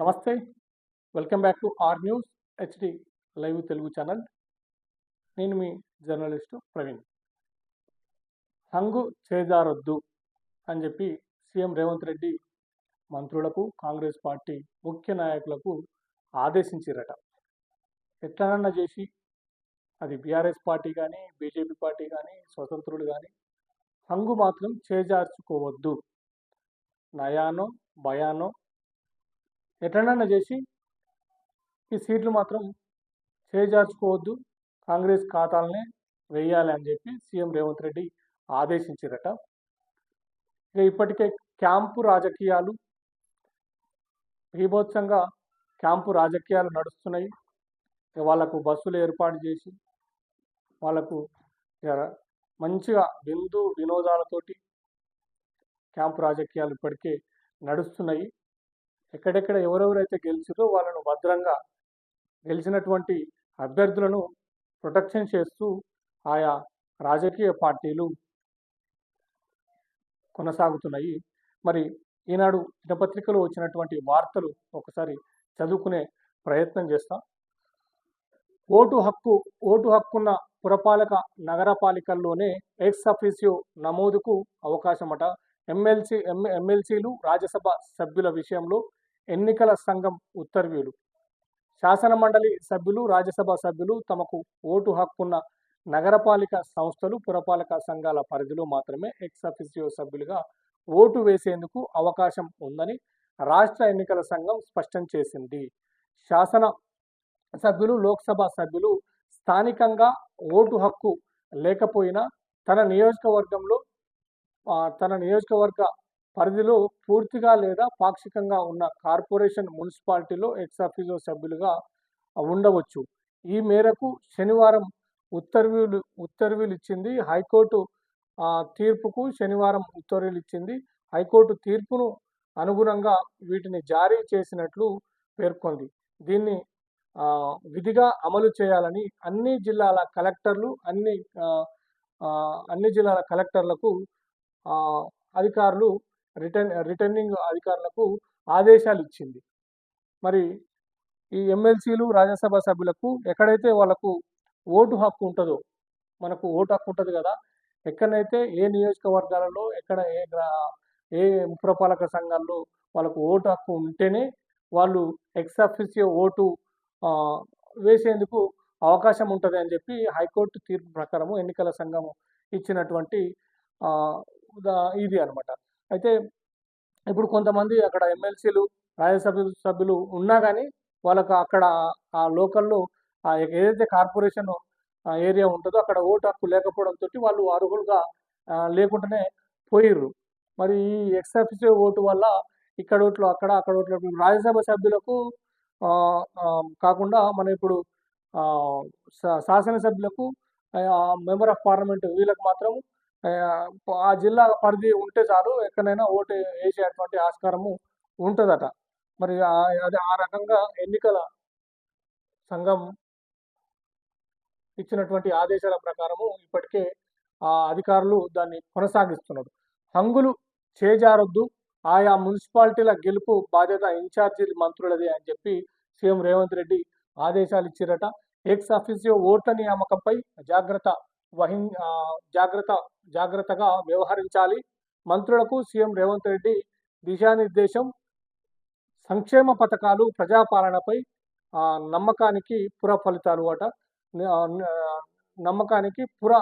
నమస్తే. Welcome back to R news HD live Telugu channel. నేను మీ జర్నలిస్టు ప్రవీణ్. హంగు చేజారొద్దు అని చెప్పి సీఎం రేవంత్ రెడ్డి మంత్రులకు కాంగ్రెస్ పార్టీ ముఖ్య నాయకులకు ఆదేశించారట. ఎట్లనన్నా చేసి అది బీఆర్ఎస్ పార్టీ కానీ బీజేపీ పార్టీ కానీ స్వతంత్రులు కానీ హంగు మాత్రం చేజార్చుకోవద్దు. నయానో భయానో ఎట్లనన్నా చేసి ఈ సీట్లు మాత్రం చేజార్చుకోవద్దు. కాంగ్రెస్ ఖాతాలనే వేయాలి అని చెప్పి సీఎం రేవంత్ రెడ్డి ఆదేశించారట. ఇక ఇప్పటికే క్యాంపు రాజకీయాలు భీభోత్సంగా క్యాంపు రాజకీయాలు నడుస్తున్నాయి. వాళ్ళకు బస్సులు ఏర్పాటు చేసి వాళ్ళకు మంచిగా విందు వినోదాలతోటి క్యాంపు రాజకీయాలు ఇప్పటికే నడుస్తున్నాయి. ఎక్కడెక్కడ ఎవరెవరైతే గెలిచారో వాళ్ళను భద్రంగా గెలిచినటువంటి అభ్యర్థులను ప్రొటెక్షన్ చేస్తూ ఆయా రాజకీయ పార్టీలు కొనసాగుతున్నాయి. మరి ఈనాడు దినపత్రికలో వచ్చినటువంటి వార్తలు ఒకసారి చదువుకునే ప్రయత్నం చేస్తాం. ఓటు హక్కు ఓటు హక్కున్న పురపాలక నగరపాలికల్లోనే ఎక్స్ అఫీసియో నమోదుకు అవకాశమట. ఎమ్మెల్సీ ఎమ్మెల్సీలు రాజ్యసభ సభ్యుల విషయంలో ఎన్నికల సంఘం ఉత్తర్వులు. శాసన మండలి సభ్యులు రాజ్యసభ సభ్యులు తమకు ఓటు హక్కున్న నగరపాలిక సంస్థలు పురపాలక సంఘాల పరిధిలో మాత్రమే ఎక్స్ సభ్యులుగా ఓటు వేసేందుకు అవకాశం ఉందని రాష్ట్ర ఎన్నికల సంఘం స్పష్టం చేసింది. శాసన సభ్యులు లోక్సభ సభ్యులు స్థానికంగా ఓటు హక్కు లేకపోయినా తన నియోజకవర్గంలో తన నియోజకవర్గ పరిధిలో పూర్తిగా లేదా పాక్షికంగా ఉన్న కార్పొరేషన్ మున్సిపాలిటీలో ఎక్సాఫీజో సభ్యులుగా ఉండవచ్చు. ఈ మేరకు శనివారం ఉత్తర్వులు ఉత్తర్వులు ఇచ్చింది హైకోర్టు తీర్పుకు శనివారం ఉత్తర్వులు ఇచ్చింది హైకోర్టు తీర్పును అనుగుణంగా వీటిని జారీ చేసినట్లు పేర్కొంది. దీన్ని విధిగా అమలు చేయాలని అన్ని జిల్లాల కలెక్టర్లు అన్ని అన్ని జిల్లాల కలెక్టర్లకు అధికారులు రిటర్న్ రిటర్నింగ్ అధికారులకు ఆదేశాలు ఇచ్చింది మరి ఈ ఎమ్మెల్సీలు రాజ్యసభ సభ్యులకు ఎక్కడైతే వాళ్ళకు ఓటు హక్కు ఉంటుందో మనకు ఓటు హక్కు ఉంటుంది కదా ఎక్కడైతే ఏ నియోజకవర్గాలలో ఎక్కడ ఏ గ్రా ఏ పురపాలక సంఘాల్లో వాళ్ళకు ఓటు హక్కు ఉంటేనే వాళ్ళు ఎక్సఫిసియో ఓటు వేసేందుకు అవకాశం ఉంటుంది అని చెప్పి హైకోర్టు తీర్పు ప్రకారము ఎన్నికల సంఘం ఇచ్చినటువంటి ఉదా- ఇది అనమాట అయితే ఇప్పుడు కొంతమంది అక్కడ ఎమ్మెల్సీలు రాజ్యసభ సభ్యులు ఉన్నా కానీ వాళ్ళకు అక్కడ ఆ లోకల్లో ఆ ఏదైతే కార్పొరేషన్ ఏరియా ఉంటుందో అక్కడ ఓటు హక్కు లేకపోవడంతో వాళ్ళు అర్హులుగా లేకుండానే పోయిర్రు. మరి ఈ ఎక్స్ ఓటు వల్ల ఇక్కడ ఓట్లు అక్కడ అక్కడ ఓట్లు రాజ్యసభ సభ్యులకు కాకుండా మన ఇప్పుడు శాసనసభ్యులకు మెంబర్ ఆఫ్ పార్లమెంట్ వీళ్ళకి మాత్రం ఆ, జిల్లా పరిధి ఉంటే చాలు ఎక్కడైనా ఓటు వేసేటువంటి ఆస్కారము ఉంటుందట. మరి అది ఆ రకంగా ఎన్నికల సంఘం ఇచ్చినటువంటి ఆదేశాల ప్రకారము ఇప్పటికే ఆ అధికారులు దాన్ని కొనసాగిస్తున్నారు. హంగులు చేజారొద్దు ఆయా మున్సిపాలిటీల గెలుపు బాధ్యత ఇన్ఛార్జీ మంత్రులది అని చెప్పి సీఎం రేవంత్ రెడ్డి ఆదేశాలు ఇచ్చారట. ఎక్స్ ఆఫీసియో ఓట్ల నియామకంపై జాగ్రత్త వహి జాగ్రత్త జాగ్రత్తగా వ్యవహరించాలి. మంత్రులకు సీఎం రేవంత్ రెడ్డి దిశానిర్దేశం సంక్షేమ పథకాలు ప్రజాపాలనపై నమ్మకానికి పుర ఫలితాలు అట నమ్మకానికి పుర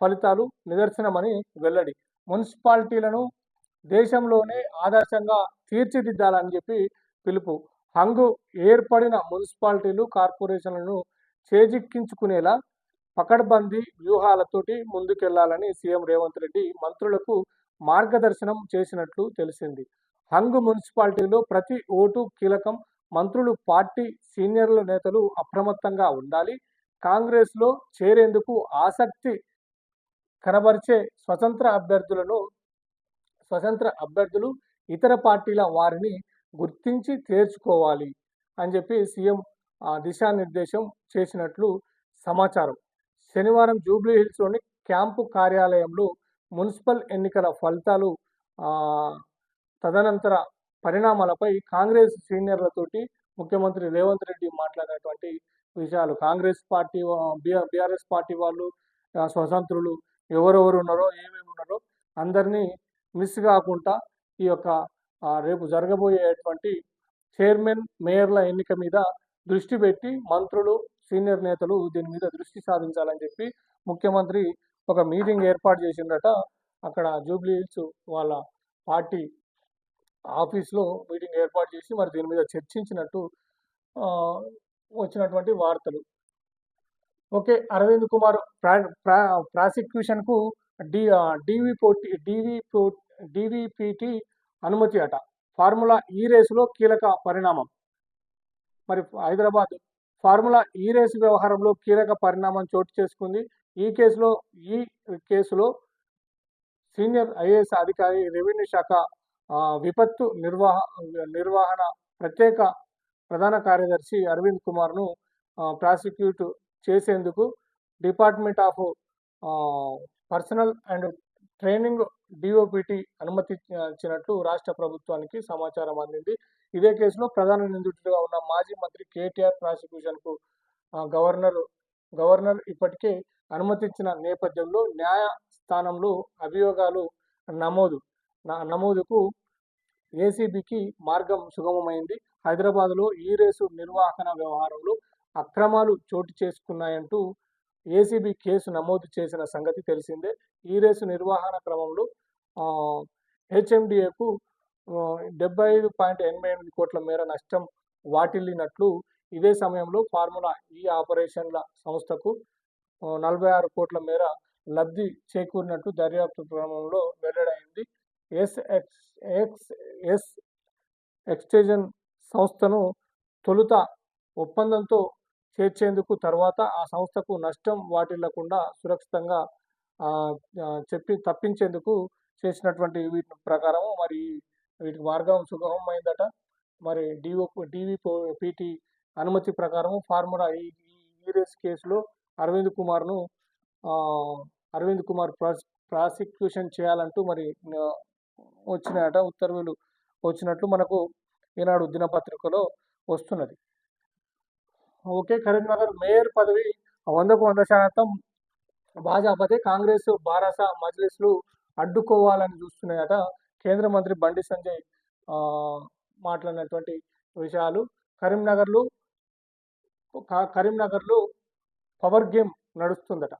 ఫలితాలు నిదర్శనమని వెల్లడి. మున్సిపాలిటీలను దేశంలోనే ఆదర్శంగా తీర్చిదిద్దాలని చెప్పి పిలుపు. హంగు ఏర్పడిన మున్సిపాలిటీలు కార్పొరేషన్లను చేజిక్కించుకునేలా పకడ్బందీ వ్యూహాలతోటి ముందుకెళ్ళాలని సీఎం రేవంత్ రెడ్డి మంత్రులకు మార్గదర్శనం చేసినట్లు తెలిసింది. హంగు మున్సిపాలిటీలో ప్రతి ఓటు కీలకం. మంత్రులు పార్టీ సీనియర్ల నేతలు అప్రమత్తంగా ఉండాలి. కాంగ్రెస్లో చేరేందుకు ఆసక్తి కనబరిచే స్వతంత్ర అభ్యర్థులను స్వతంత్ర అభ్యర్థులు ఇతర పార్టీల వారిని గుర్తించి చేర్చుకోవాలి అని చెప్పి సీఎం ఆ, దిశానిర్దేశం చేసినట్లు సమాచారం. శనివారం జూబ్లీ హిల్స్లోని క్యాంపు కార్యాలయంలో మున్సిపల్ ఎన్నికల ఫలితాలు తదనంతర పరిణామాలపై కాంగ్రెస్ సీనియర్లతోటి ముఖ్యమంత్రి రేవంత్ రెడ్డి మాట్లాడినటువంటి విషయాలు. కాంగ్రెస్ పార్టీ బీఆర్ఎస్ పార్టీ వాళ్ళు స్వతంత్రులు ఎవరెవరు ఉన్నారో ఏమేమి ఉన్నారో అందరినీ మిస్ కాకుండా ఈ యొక్క రేపు జరగబోయేటువంటి చైర్మన్ మేయర్ల ఎన్నిక మీద దృష్టి పెట్టి మంత్రులు సీనియర్ నేతలు దీని మీద దృష్టి సాధించాలని చెప్పి ముఖ్యమంత్రి ఒక మీటింగ్ ఏర్పాటు చేసిండట అక్కడ జూబ్లీ హిల్స్ వాళ్ళ పార్టీ ఆఫీస్లో మీటింగ్ ఏర్పాటు చేసి మరి దీని మీద చర్చించినట్టు వచ్చినటువంటి వార్తలు. ఓకే అరవింద్ కుమార్ ప్రా ప్రా ప్రాసిక్యూషన్కు డి డివి పోటీ డివి పో డివిపిటి అనుమతి అట. ఫార్ములా ఈ రేసులో కీలక పరిణామం. మరి హైదరాబాద్ ఫార్ములా ఈ రేసు వ్యవహారంలో కీలక పరిణామం చోటు చేసుకుంది. ఈ కేసులో ఈ కేసులో సీనియర్ ఐఏఎస్ అధికారి రెవెన్యూ శాఖ విపత్తు నిర్వహ నిర్వహణ ప్రత్యేక ప్రధాన కార్యదర్శి అరవింద్ కుమార్ను ప్రాసిక్యూట్ చేసేందుకు department of personnel and training DOPT అనుమతించినట్లు రాష్ట్ర ప్రభుత్వానికి సమాచారం అందింది. ఇదే కేసులో ప్రధాన నిందితుడిగా ఉన్న మాజీ మంత్రి కేటీఆర్ ప్రాసిక్యూషన్కు గవర్నర్ గవర్నర్ ఇప్పటికే అనుమతించిన నేపథ్యంలో న్యాయస్థానంలో అభియోగాలు నమోదు నమోదుకు ఏసీబీకి మార్గం సుగమమైంది. హైదరాబాద్లో ఈ రేసు నిర్వహణ వ్యవహారంలో అక్రమాలు చోటు చేసుకున్నాయంటూ ఏసీబీ కేసు నమోదు చేసిన సంగతి తెలిసిందే. ఈ రేసు నిర్వహణ క్రమంలో హెచ్ఎండిఏకు డెబ్బై ఐదు పాయింట్ ఎనభై ఎనిమిది కోట్ల మేర నష్టం వాటిల్లినట్లు ఇదే సమయంలో ఫార్ములా ఈ ఆపరేషన్ల సంస్థకు నలభై ఆరు కోట్ల మేర లబ్ధి చేకూరినట్టు దర్యాప్తు క్రమంలో వెల్లడైంది. ఎస్ఎక్స్ ఎక్స్ ఎస్ ఎక్స్టేజన్ సంస్థను తొలుత ఒప్పందంతో చేర్చేందుకు తర్వాత ఆ సంస్థకు నష్టం వాటిల్లకుండా సురక్షితంగా చెప్పి తప్పించేందుకు చేసినటువంటి వీటి ప్రకారము మరి వీటికి మార్గం సుగమమైందట. మరి డిఓ డివి పిటి అనుమతి ప్రకారం ఫార్ములా ఈ రేస్ కేసులో అరవింద్ కుమార్ను అరవింద్ కుమార్ ప్రాస్ ప్రాసిక్యూషన్ చేయాలంటూ మరి వచ్చినట వచ్చినాయట ఉత్తర్వులు వచ్చినట్లు మనకు ఈనాడు దినపత్రికలో వస్తున్నది. ఓకే కరీంనగర్ మేయర్ పదవి వందకు వంద శాతం భాజపతి కాంగ్రెస్ బారాస మజ్లిస్లు అడ్డుకోవాలని చూస్తున్నాయట కేంద్ర మంత్రి బండి సంజయ్ మాట్లాడినటువంటి విషయాలు. కరీంనగర్లో కరీంనగర్లో పవర్ గేమ్ నడుస్తుందట.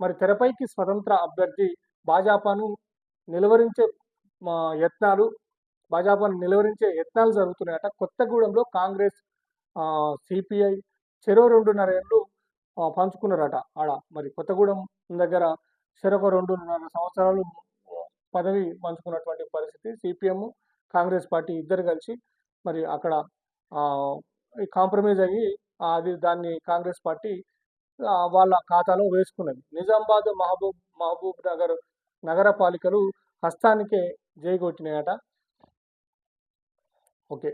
మరి తెరపైకి స్వతంత్ర అభ్యర్థి భాజపాను నిలువరించే మా యత్నాలు భాజపాను నిలువరించే యత్నాలు జరుగుతున్నాయట. కొత్తగూడెంలో కాంగ్రెస్ సిపిఐ చెరో రెండున్నర ఏళ్ళు పంచుకున్నారట ఆడ. మరి కొత్తగూడెం దగ్గర చెరొక రెండున్నర సంవత్సరాలు పదవి పంచుకున్నటువంటి పరిస్థితి. సిపిఎం కాంగ్రెస్ పార్టీ ఇద్దరు కలిసి మరి అక్కడ కాంప్రమైజ్ అయ్యి అది దాన్ని కాంగ్రెస్ పార్టీ వాళ్ళ ఖాతాలో వేసుకున్నది. నిజామాబాద్ మహబూబ్ మహబూబ్ నగర్ నగరపాలికలు హస్తానికే జయగొట్టినాయట ఓకే.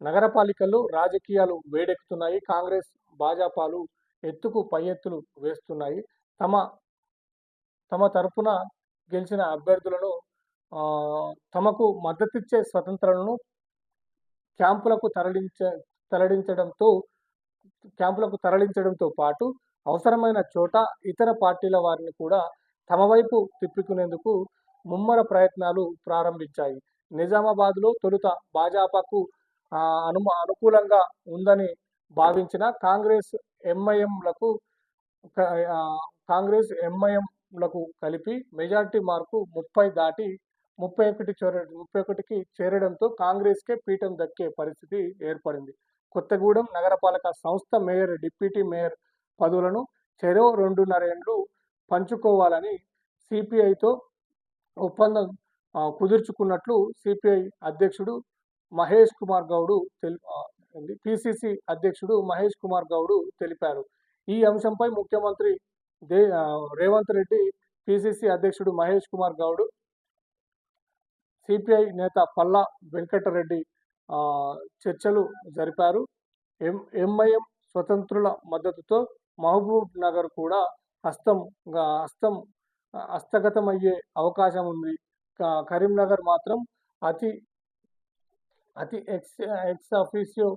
నగరపాలికల్లో రాజకీయాలు వేడెక్కుతున్నాయి. కాంగ్రెస్ భాజపాలు ఎత్తుకు పై ఎత్తులు వేస్తున్నాయి. తమ తమ తరపున గెలిచిన అభ్యర్థులను తమకు మద్దతిచ్చే స్వతంత్రాలను క్యాంపులకు తరలించ తరలించడంతో క్యాంపులకు తరలించడంతో పాటు అవసరమైన చోట ఇతర పార్టీల వారిని కూడా తమ వైపు తిప్పుకునేందుకు ముమ్మర ప్రయత్నాలు ప్రారంభించాయి. నిజామాబాద్లో తొలుత భాజపాకు అనుమ అనుకూలంగా ఉందని భావించిన కాంగ్రెస్ ఎంఐఎంలకు కాంగ్రెస్ ఎంఐఎం లకు కలిపి మెజార్టీ మార్కు ముప్పై దాటి ముప్పై ఒకటి చేర ముప్పై ఒకటికి చేరడంతో కాంగ్రెస్కే పీఠం దక్కే పరిస్థితి ఏర్పడింది. కొత్తగూడెం నగరపాలక సంస్థ మేయర్ డిప్యూటీ మేయర్ పదవులను చెరో రెండున్నర ఏండ్లు పంచుకోవాలని సిపిఐతో ఒప్పందం కుదుర్చుకున్నట్లు సిపిఐ అధ్యక్షుడు మహేష్ కుమార్ గౌడు తెలి పిసిసి అధ్యక్షుడు మహేష్ కుమార్ గౌడు తెలిపారు. ఈ అంశంపై ముఖ్యమంత్రి దే రేవంత్ రెడ్డి పిసిసి అధ్యక్షుడు మహేష్ కుమార్ గౌడ్ సిపిఐ నేత పల్లా వెంకటరెడ్డి చర్చలు జరిపారు. ఎం ఎంఐఎం స్వతంత్రుల మద్దతుతో మహబూబ్ నగర్ కూడా హస్తం హస్తం హస్తగతమయ్యే అవకాశం ఉంది. కరీంనగర్ మాత్రం అతి అతి ఎక్స్ ఎక్స్ ఆఫీసియో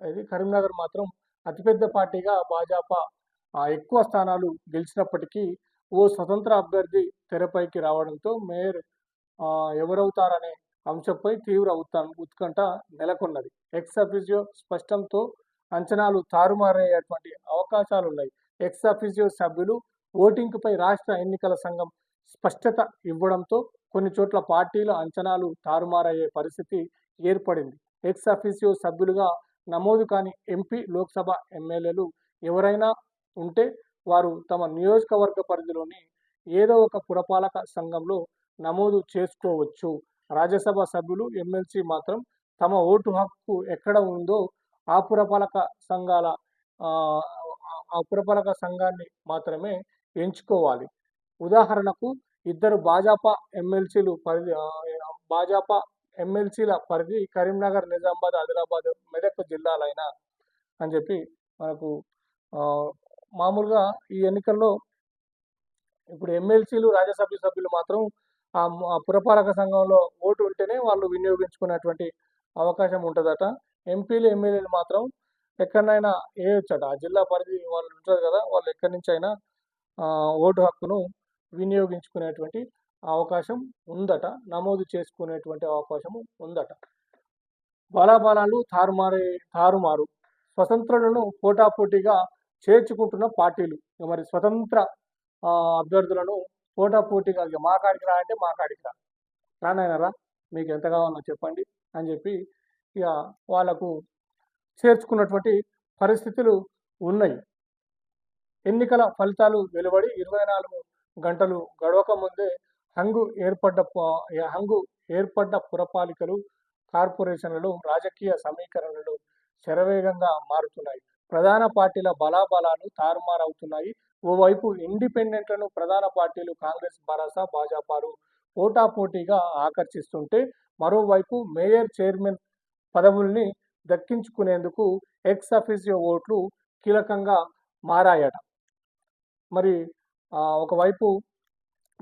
ఇది కరీంనగర్ మాత్రం అతిపెద్ద పార్టీగా భాజపా ఎక్కువ స్థానాలు గెలిచినప్పటికీ ఓ స్వతంత్ర అభ్యర్థి తెరపైకి రావడంతో మేయర్ ఎవరవుతారనే అంశంపై తీవ్ర ఉత్త ఉత్కంఠ నెలకొన్నది. ఎక్స్ అఫీజియో స్పష్టంతో అంచనాలు తారుమారయ్యేటువంటి అవకాశాలున్నాయి. ఎక్స్ అఫీజియో సభ్యులు ఓటింగ్పై రాష్ట్ర ఎన్నికల సంఘం స్పష్టత ఇవ్వడంతో కొన్ని చోట్ల పార్టీల అంచనాలు తారుమారయ్యే పరిస్థితి ఏర్పడింది. ఎక్స్ అఫీసియో సభ్యులుగా నమోదు కాని ఎంపీ లోక్సభ ఎమ్మెల్యేలు ఎవరైనా ఉంటే వారు తమ నియోజకవర్గ పరిధిలోని ఏదో ఒక పురపాలక సంఘంలో నమోదు చేసుకోవచ్చు. రాజ్యసభ సభ్యులు ఎమ్మెల్సీ మాత్రం తమ ఓటు హక్కు ఎక్కడ ఉందో ఆ పురపాలక సంఘాల ఆ, పురపాలక సంఘాన్ని మాత్రమే ఎంచుకోవాలి. ఉదాహరణకు ఇద్దరు భాజపా ఎమ్మెల్సీలు పరిధి భాజపా ఎమ్మెల్సీల పరిధి కరీంనగర్ నిజామాబాద్ ఆదిలాబాద్ మెదక్ జిల్లాలైన అని చెప్పి మనకు మామూలుగా ఈ ఎన్నికల్లో ఇప్పుడు ఎమ్మెల్సీలు రాజ్యసభ సభ్యులు మాత్రం ఆ పురపాలక సంఘంలో ఓటు ఉంటేనే వాళ్ళు వినియోగించుకునేటువంటి అవకాశం ఉంటుందట. ఎంపీలు ఎమ్మెల్యేలు మాత్రం ఎక్కడైనా వేయొచ్చట. ఆ జిల్లా పరిధి వాళ్ళు ఉంటారు కదా వాళ్ళు ఎక్కడి నుంచి అయినా ఓటు హక్కును వినియోగించుకునేటువంటి అవకాశం ఉందట. నమోదు చేసుకునేటువంటి అవకాశం ఉందట. బలాబలాలు తారుమారే తారుమారు. స్వతంత్రులను పోటాపోటీగా చేర్చుకుంటున్న పార్టీలు. మరి స్వతంత్ర అభ్యర్థులను అభ్యర్థులను పోటాపోటీగా ఇక మా కాడికి రా అంటే మా కాడికి రా. రానాయనరా మీకు ఎంత కావాలో చెప్పండి అని చెప్పి ఇక వాళ్ళకు చేర్చుకున్నటువంటి పరిస్థితులు ఉన్నాయి. ఎన్నికల ఫలితాలు వెలువడి ఇరవై నాలుగు గంటలు గడవక ముందే హంగు ఏర్పడ్డ హంగు ఏర్పడ్డ పురపాలికలు కార్పొరేషన్లలో రాజకీయ సమీకరణలు శరవేగంగా మారుతున్నాయి. ప్రధాన పార్టీల బలాబలాలు తారుమారవుతున్నాయి. ఓవైపు ఇండిపెండెంట్లను ప్రధాన పార్టీలు కాంగ్రెస్ భరోసా భాజపాలు పోటాపోటీగా ఆకర్షిస్తుంటే మరోవైపు మేయర్ చైర్మన్ పదవుల్ని దక్కించుకునేందుకు ఎక్స్ అఫీసియో ఓట్లు కీలకంగా మారాయట. మరి ఒకవైపు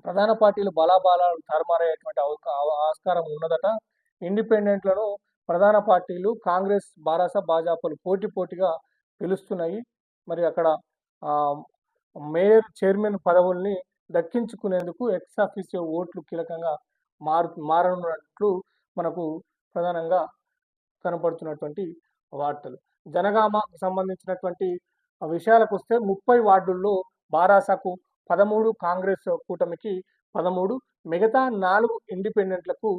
ప్రధాన పార్టీలు బలాబలాలు తారుమారయ్యేటువంటి అవకా- అవ- ఆస్కారం ఉన్నదట. ఇండిపెండెంట్లను ప్రధాన పార్టీలు కాంగ్రెస్ భారస భాజపాలు పోటీ పోటీగా పిలుస్తున్నాయి. మరి అక్కడ మేయర్ చైర్మన్ పదవుల్ని దక్కించుకునేందుకు ఎక్స్ ఆఫీసియో ఓట్లు కీలకంగా మారు మారనున్నట్లు మనకు ప్రధానంగా కనపడుతున్నటువంటి వార్తలు. జనగామకు సంబంధించినటువంటి విషయాలకు వస్తే ముప్పై వార్డుల్లో బారాసకు పదమూడు కాంగ్రెస్ కూటమికి పదమూడు మిగతా నాలుగు ఇండిపెండెంట్లకు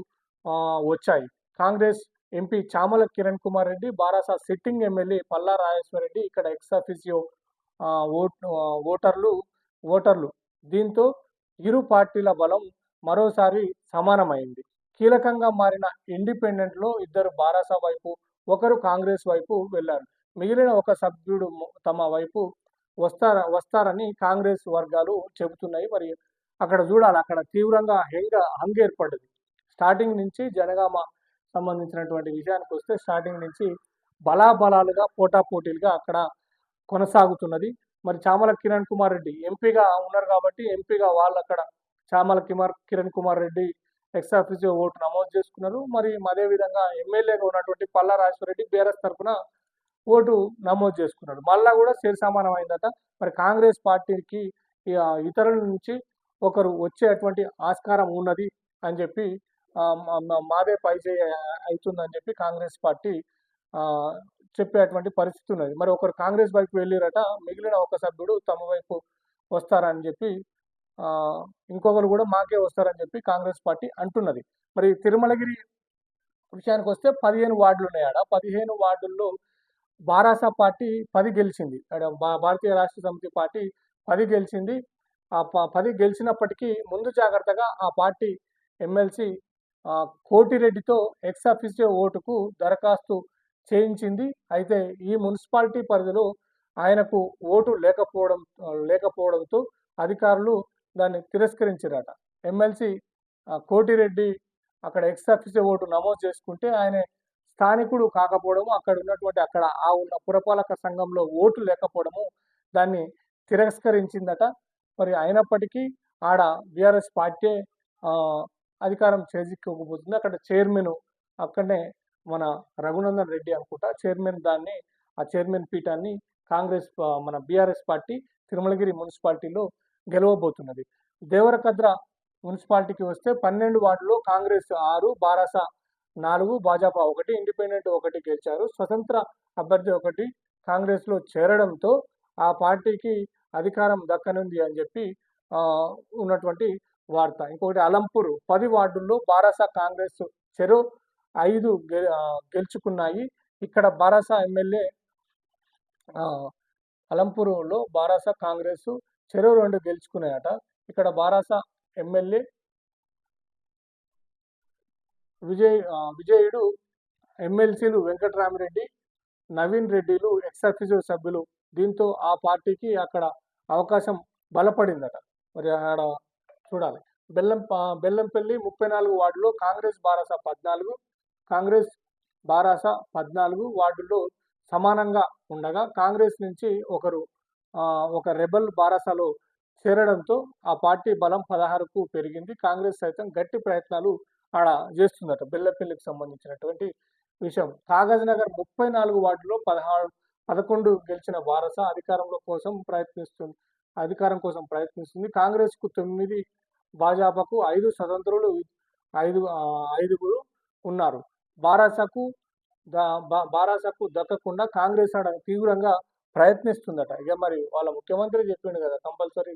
వచ్చాయి. Congress MP Chamala Kiran Kumar Reddy Barasa sitting MLA Palla Rajeshwara Reddy ఇక్కడ ఎక్సాఫిసియో ఓట్ ఓటర్లు ఓటర్లు. దీంతో ఇరు పార్టీల బలం మరోసారి సమానమైంది. కీలకంగా మారిన ఇండిపెండెంట్లో ఇద్దరు బారాస వైపు ఒకరు కాంగ్రెస్ వైపు వెళ్ళారు. మిగిలిన ఒక సభ్యుడు తమ వైపు వస్తార వస్తారని కాంగ్రెస్ వర్గాలు చెబుతున్నాయి. మరి అక్కడ చూడాలి అక్కడ తీవ్రంగా హెంగ హంగేర్పడ్డది స్టార్టింగ్ నుంచి జనగామ సంబంధించినటువంటి విషయానికి వస్తే స్టార్టింగ్ నుంచి బలాబలాలుగా పోటాపోటీలుగా అక్కడ కొనసాగుతున్నది. మరి చామల కిరణ్ కుమార్ రెడ్డి ఎంపీగా ఉన్నారు కాబట్టి ఎంపీగా వాళ్ళు అక్కడ Chamala కిమార్ Kiran Kumar Reddy ex officer vote నమోదు చేసుకున్నారు. మరి అదే విధంగా ఎమ్మెల్యేగా ఉన్నటువంటి పల్లా రాజేశ్వర రెడ్డి బీఆర్ఎస్ తరఫున ఓటు నమోదు చేసుకున్నాడు. మళ్ళా కూడా సేర్ సమానం అయిందట. మరి కాంగ్రెస్ పార్టీకి ఇక ఇతరుల నుంచి ఒకరు వచ్చేటువంటి ఆస్కారం ఉన్నది అని చెప్పి మాదే పైజే అవుతుందని చెప్పి కాంగ్రెస్ పార్టీ చెప్పేటువంటి పరిస్థితి ఉన్నది. మరి ఒకరు కాంగ్రెస్ వైపు వెళ్ళిరట మిగిలిన ఒక సభ్యుడు తమ వైపు వస్తారని చెప్పి ఇంకొకరు కూడా మాకే వస్తారని చెప్పి కాంగ్రెస్ పార్టీ అంటున్నది. మరి తిరుమలగిరి విషయానికి వస్తే పదిహేను వార్డులు ఉన్నాయి ఆడ పదిహేను వార్డుల్లో బారాస పార్టీ పది గెలిచింది. ఆడ భా- భారతీయ రాష్ట్ర సమితి పార్టీ పది గెలిచింది. ఆ ప- పది గెలిచినప్పటికీ ముందు జాగ్రత్తగా ఆ పార్టీ ఎమ్మెల్సీ కోటిరెడ్డితో ఎక్స్ అఫీసియో ఓటుకు దరఖాస్తు చేయించింది. అయితే ఈ మున్సిపాలిటీ పరిధిలో ఆయనకు ఓటు లేకపోవడం లేకపోవడంతో అధికారులు దాన్ని తిరస్కరించారట. ఎమ్మెల్సీ కోటిరెడ్డి అక్కడ ఎక్స్ అఫీసియో ఓటు నమోదు చేసుకుంటే ఆయన స్థానికుడు కాకపోవడము అక్కడ ఉన్నటువంటి అక్కడ ఆ ఉన్న పురపాలక సంఘంలో ఓటు లేకపోవడము దాన్ని తిరస్కరించిందట. మరి అయినప్పటికీ ఆడ బీఆర్ఎస్ పార్టీ అధికారం చేజిక్కోకపోతుంది అక్కడ చైర్మన్ అక్కడనే మన రఘునందన్ రెడ్డి అనుకుంటా చైర్మన్ దాన్ని ఆ చైర్మన్ పీఠాన్ని కాంగ్రెస్ మన బీఆర్ఎస్ పార్టీ తిరుమలగిరి మున్సిపాలిటీలో గెలవబోతున్నది. దేవరకద్ర మున్సిపాలిటీకి వస్తే పన్నెండు వార్డులో కాంగ్రెస్ ఆరు బారాస నాలుగు భాజపా ఒకటి ఇండిపెండెంట్ ఒకటి గెలిచారు. స్వతంత్ర అభ్యర్థి ఒకటి కాంగ్రెస్లో చేరడంతో ఆ పార్టీకి అధికారం దక్కనుంది అని చెప్పి ఉన్నటువంటి వార్త ఇంకొకటి అలంపూర్. పది వార్డుల్లో బారాస కాంగ్రెస్ చెరో ఐదు గె- గెలుచుకున్నాయి. ఇక్కడ బారాస ఎమ్మెల్యే అలంపూర్లో బారాసా బారాస కాంగ్రెస్ చెరో రెండు గెలుచుకున్నాయట. ఇక్కడ బారాస ఎమ్మెల్యే విజయ్ విజయుడు ఎమ్మెల్సీలు వెంకటరామిరెడ్డి నవీన్ రెడ్డిలు ఎక్సర్ఫిజో సభ్యులు. దీంతో ఆ పార్టీకి అక్కడ అవకాశం బలపడిందట. మరి ఆడ చూడాలి. బెల్లం బెల్లంపల్లి ముప్పై నాలుగు వార్డులో కాంగ్రెస్ బారాస పద్నాలుగు కాంగ్రెస్ బారాస పద్నాలుగు వార్డుల్లో సమానంగా ఉండగా కాంగ్రెస్ నుంచి ఒకరు ఒక రెబల్ బారాసలో చేరడంతో ఆ పార్టీ బలం పదహారుకు పెరిగింది. కాంగ్రెస్ సైతం గట్టి ప్రయత్నాలు ఆడ చేస్తుందట. బెల్లపల్లికి సంబంధించినటువంటి విషయం. కాగజ్ నగర్ ముప్పై నాలుగు వార్డులో పదహారు పదకొండు గెలిచిన వారసా అధికారంలో కోసం ప్రయత్నిస్తుంది అధికారం కోసం ప్రయత్నిస్తుంది. కాంగ్రెస్కు తొమ్మిది భాజపాకు ఐదు స్వతంత్రులు ఐదు ఐదుగురు ఉన్నారు. బారాసకు బారాసకు దక్కకుండా కాంగ్రెస్ ఆడ తీవ్రంగా ప్రయత్నిస్తుందట. ఇక మరి వాళ్ళ ముఖ్యమంత్రి చెప్పిండు కదా కంపల్సరీ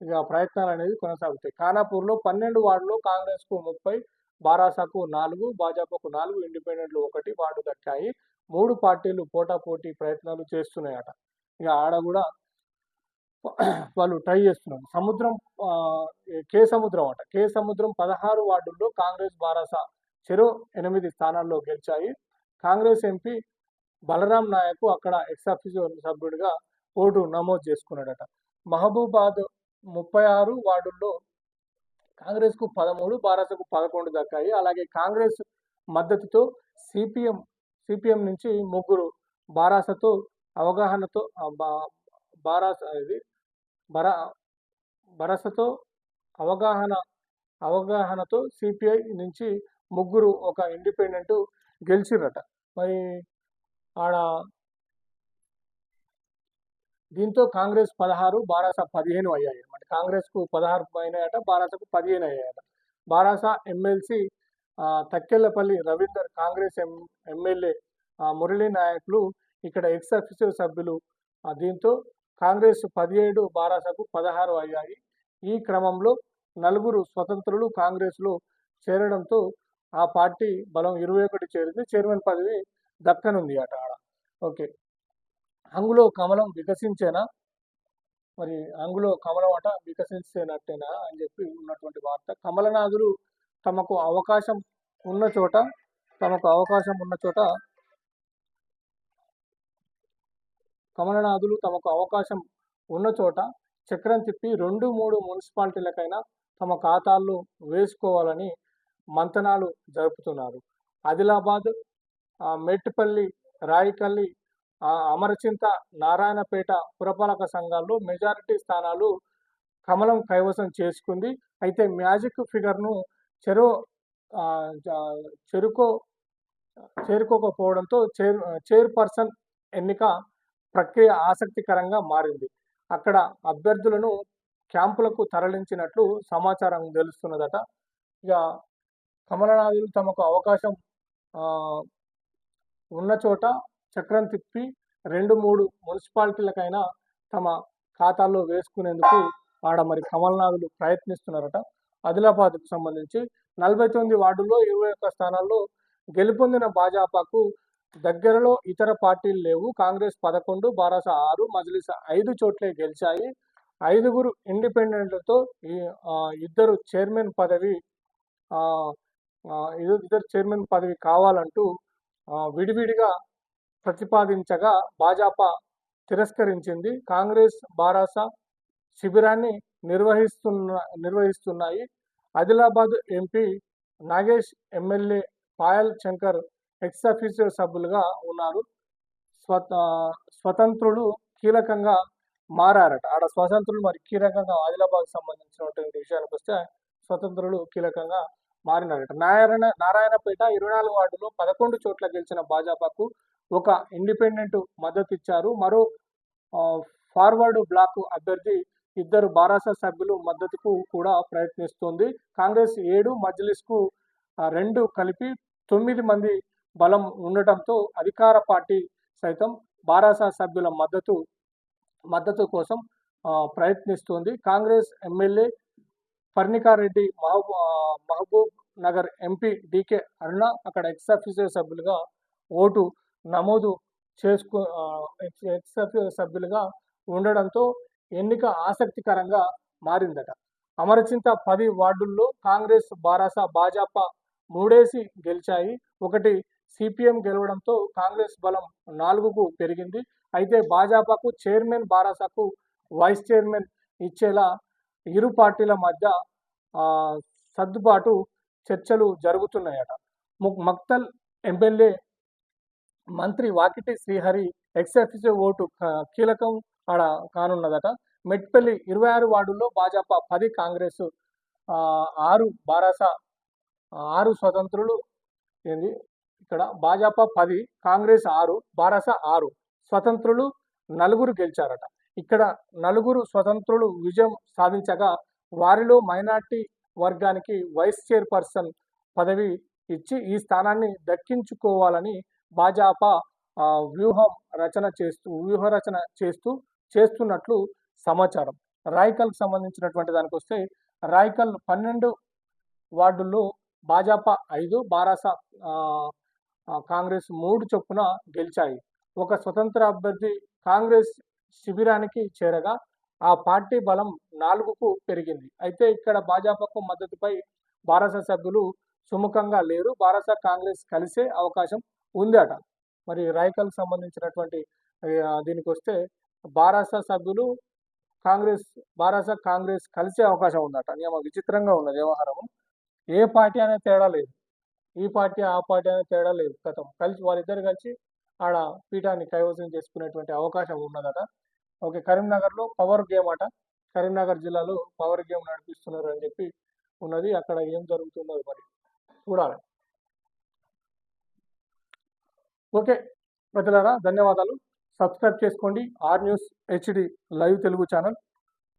ఇక ప్రయత్నాలు అనేది కొనసాగుతాయి. ఖానాపూర్లో పన్నెండు వార్డులో కాంగ్రెస్కు ముప్పై బారాసాకు నాలుగు భాజపాకు నాలుగు ఇండిపెండెంట్లు ఒకటి వార్డు దక్కాయి మూడు పార్టీలు పోటాపోటీ ప్రయత్నాలు చేస్తున్నాయట. ఇక ఆడ కూడా వాళ్ళు ట్రై చేస్తున్నారు. సముద్రం కే సముద్రం అట. కే సముద్రం పదహారు వార్డుల్లో కాంగ్రెస్ బారాస చెరో ఎనిమిది స్థానాల్లో గెలిచాయి. కాంగ్రెస్ ఎంపీ బలరాం నాయకు అక్కడ ఎక్సాఫిజో సభ్యుడిగా ఓటు నమోదు చేసుకున్నాడట. మహబూబాద్ ముప్పై ఆరు వార్డుల్లో కాంగ్రెస్కు పదమూడు బారాసకు పదకొండు దక్కాయి. అలాగే కాంగ్రెస్ మద్దతుతో సిపిఎం సిపిఎం నుంచి ముగ్గురు బారాసతో అవగాహనతో బా- బారాస ఇది బరా బరసతో అవగాహన అవగాహనతో సిపిఐ నుంచి ముగ్గురు ఒక ఇండిపెండెంట్ గెలిచిరట మరి ఆడ దీంతో కాంగ్రెస్ పదహారు బారాస పదిహేను అయ్యాయి అంటే కాంగ్రెస్కు పదహారు అయినాయట బారాసకు పదిహేను అయ్యాయట. Barasa MLC Takkellapalli Ravinder Congress M MLA Murali నాయకులు ఇక్కడ ఎక్స్ అఫీషియల్ సభ్యులు దీంతో కాంగ్రెస్ పదిహేడు బారాసకు పదహారు అయ్యాయి. ఈ క్రమంలో నలుగురు స్వతంత్రులు కాంగ్రెస్లో చేరడంతో ఆ పార్టీ బలం ఇరవై ఒకటి చేరింది. చైర్మన్ పదవి దక్కనుంది అట ఆడ. ఓకే. అంగులో కమలం వికసించేనా? మరి అంగులో కమలం అట వికసించేనట్టేనా అని చెప్పి ఉన్నటువంటి వార్త. కమలనాథులు తమకు అవకాశం ఉన్న చోట తమకు అవకాశం ఉన్న చోట కమలనాథులు తమకు అవకాశం ఉన్న చోట చక్రం తిప్పి రెండు మూడు మున్సిపాలిటీలకైనా తమ ఖాతాల్లో వేసుకోవాలని మంతనాలు జరుపుతున్నారు. ఆదిలాబాద్ మెట్టుపల్లి రాయికల్లి అమరచింత నారాయణపేట పురపాలక సంఘాల్లో మెజారిటీ స్థానాలు కమలం కైవసం చేసుకుంది. అయితే మ్యాజిక్ ఫిగర్ను చెరు చెరుకో చేరుకోకపోవడంతో చైర్ చైర్పర్సన్ ఎన్నిక ప్రక్రియ ఆసక్తికరంగా మారింది. అక్కడ అభ్యర్థులను క్యాంపులకు తరలించినట్లు సమాచారం తెలుస్తున్నదట. ఇక కమలనాథులు తమకు అవకాశం ఉన్న చోట చక్రం తిప్పి రెండు మూడు మున్సిపాలిటీలకైనా తమ ఖాతాల్లో వేసుకునేందుకు ఆడ మరి కమలనాథులు ప్రయత్నిస్తున్నారట. ఆదిలాబాద్కు సంబంధించి నలభై తొమ్మిది వార్డుల్లో ఇరవై ఒక్క స్థానాల్లో గెలుపొందిన భాజపాకు దగ్గరలో ఇతర పార్టీలు లేవు. కాంగ్రెస్ పదకొండు బారాస ఆరు మజ్లిస్ ఐదు చోట్లే గెలిచాయి. ఐదుగురు ఇండిపెండెంట్లతో ఇద్దరు చైర్మన్ పదవి ఇద్దరు చైర్మన్ పదవి కావాలంటూ విడివిడిగా ప్రతిపాదించగా భాజపా తిరస్కరించింది. కాంగ్రెస్ బారాస శిబిరాన్ని నిర్వహిస్తున్న నిర్వహిస్తున్నాయి. Adilabad MP Nagesh MLA Payal Shankar ex official సభ్యులుగా ఉన్నారు. స్వత స్వతంత్రులు కీలకంగా మారారట. ఆడ స్వతంత్రులు మరి కీలకంగా ఆదిలాబాద్ సంబంధించినటువంటి విషయానికి వస్తే స్వతంత్రులు కీలకంగా మారినారట. నారాయణ నారాయణపేట ఇరవై నాలుగు వార్డులో పదకొండు చోట్ల గెలిచిన భాజపాకు ఒక ఇండిపెండెంట్ మద్దతు ఇచ్చారు. మరో ఫార్వర్డ్ బ్లాక్ అభ్యర్థి ఇద్దరు బారాస సభ్యులు మద్దతుకు కూడా ప్రయత్నిస్తోంది. కాంగ్రెస్ ఏడు మజ్లిస్కు రెండు కలిపి తొమ్మిది మంది బలం ఉండటంతో అధికార పార్టీ సైతం బారాసా సభ్యుల మద్దతు మద్దతు కోసం ప్రయత్నిస్తోంది. కాంగ్రెస్ ఎమ్మెల్యే పర్ణికారెడ్డి మహబూ మహబూబ్ నగర్ ఎంపీ డికే అరుణ అక్కడ ఎక్స్ సభ్యులుగా ఓటు నమోదు చేసుకు ఆ, సభ్యులుగా ఉండడంతో ఎన్నిక ఆసక్తికరంగా మారిందట. అమరచింత పది వార్డుల్లో కాంగ్రెస్ బారాస భాజపా మూడేసి గెలిచాయి. ఒకటి సిపిఎం గెలవడంతో కాంగ్రెస్ బలం నాలుగుకు పెరిగింది. అయితే భాజపాకు చైర్మన్ బారాసకు వైస్ చైర్మన్ ఇచ్చేలా ఇరు పార్టీల మధ్య సర్దుబాటు చర్చలు జరుగుతున్నాయట. మక్తల్ ఎమ్మెల్యే మంత్రి వాకిటి శ్రీహరి ఎక్స్ ఓటు కీలకం ఆడ కానున్నదట. మెట్పల్లి ఇరవై ఆరు వార్డుల్లో భాజపా పది కాంగ్రెస్ ఆరు బారాస ఆరు స్వతంత్రులు. ఏంది? ఇక్కడ భాజపా పది కాంగ్రెస్ ఆరు బారస ఆరు స్వతంత్రులు నలుగురు గెలిచారట. ఇక్కడ నలుగురు స్వతంత్రులు విజయం సాధించగా వారిలో మైనార్టీ వర్గానికి వైస్ చైర్పర్సన్ పదవి ఇచ్చి ఈ స్థానాన్ని దక్కించుకోవాలని భాజపా వ్యూహం రచన చేస్తూ వ్యూహ రచన చేస్తూ చేస్తున్నట్లు సమాచారం. రాయకల్కి సంబంధించినటువంటి దానికి వస్తే రాయకల్ పన్నెండు వార్డుల్లో భాజపా ఐదు బారాస కాంగ్రెస్ మూడు చొప్పున గెలిచాయి. ఒక స్వతంత్ర అభ్యర్థి కాంగ్రెస్ శిబిరానికి చేరగా ఆ పార్టీ బలం నాలుగుకు పెరిగింది. అయితే ఇక్కడ భాజపాకు మద్దతుపై బారాస సభ్యులు సుముఖంగా లేరు. బారాస కాంగ్రెస్ కలిసే అవకాశం ఉందట. మరి రాయకల్కి సంబంధించినటువంటి దీనికి వస్తే బారాస సభ్యులు కాంగ్రెస్ బారాస కాంగ్రెస్ కలిసే అవకాశం ఉందట. నియమ విచిత్రంగా ఉన్నది వ్యవహారం ఏ పార్టీ అనే తేడా లేదు. ఈ పార్టీ ఆ పార్టీ అనే తేడా లేదు. గతం కలిసి వాళ్ళిద్దరు కలిసి ఆడ పీఠాన్ని కైవసం చేసుకునేటువంటి అవకాశం ఉన్నదట. ఓకే కరీంనగర్లో పవర్ గేమ్ అట. కరీంనగర్ జిల్లాలో పవర్ గేమ్ నడిపిస్తున్నారు అని చెప్పి ఉన్నది. అక్కడ ఏం జరుగుతుందో మరి చూడాలి. ఓకే ప్రజలారా ధన్యవాదాలు. సబ్స్క్రైబ్ చేసుకోండి. R news HD live Telugu channel.